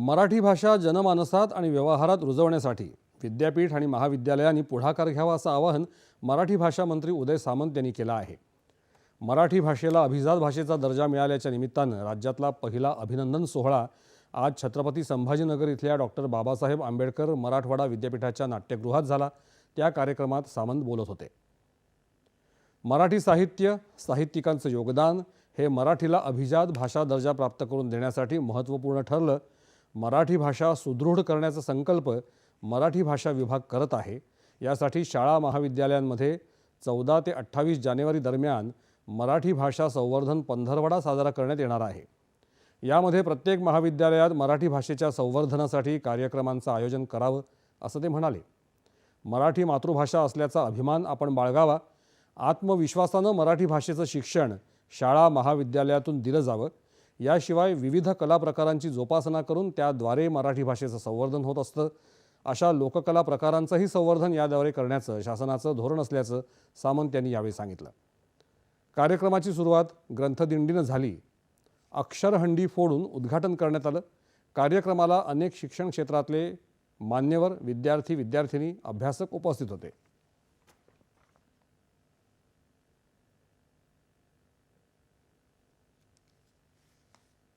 मराठी भाषा जनमानसात आणि व्यवहारात रुजवण्यासाठी विद्यापीठ आणि महाविद्यालयांनी पुढाकार घ्यावा असं आवाहन मराठी भाषा मंत्री उदय सामंत यांनी केलं आहे. मराठी भाषेला अभिजात भाषेचा दर्जा मिळाल्याच्या निमित्तानं राज्यातला पहिला अभिनंदन सोहळा आज छत्रपती संभाजीनगर इथल्या डॉक्टर बाबासाहेब आंबेडकर मराठवाडा विद्यापीठाच्या नाट्यगृहात झाला. त्या कार्यक्रमात सामंत बोलत होते. मराठी साहित्य साहित्यिकांचं योगदान हे मराठीला अभिजात भाषा दर्जा प्राप्त करून देण्यासाठी महत्त्वपूर्ण ठरलं. मराठी भाषा सुदृढ करण्याचा संकल्प मराठी भाषा विभाग करत आहे. यासाठी शाळा महाविद्यालयांमध्ये चौदा ते अठ्ठावीस जानेवारी दरम्यान मराठी भाषा संवर्धन पंधरवडा साजरा करण्यात येणार आहे. यामध्ये प्रत्येक महाविद्यालयात मराठी भाषेच्या संवर्धनासाठी कार्यक्रमांचं आयोजन करावं असं ते म्हणाले. मराठी मातृभाषा असल्याचा अभिमान आपण बाळगावा. आत्मविश्वासानं मराठी भाषेचं शिक्षण शाळा महाविद्यालयातून दिलं जावं. याशिवाय विविध कला प्रकारांची जोपासना करून त्याद्वारे मराठी भाषेचं संवर्धन होत असतं. अशा लोककला प्रकारांचंही संवर्धन याद्वारे करण्याचं शासनाचं धोरण असल्याचं सामंत यांनी यावेळी सांगितलं. कार्यक्रमाची सुरुवात ग्रंथदिंडीनं झाली. अक्षरहंडी फोडून उद्घाटन करण्यात आलं. कार्यक्रमाला अनेक शिक्षण क्षेत्रातले मान्यवर विद्यार्थी विद्यार्थिनी अभ्यासक उपस्थित होते.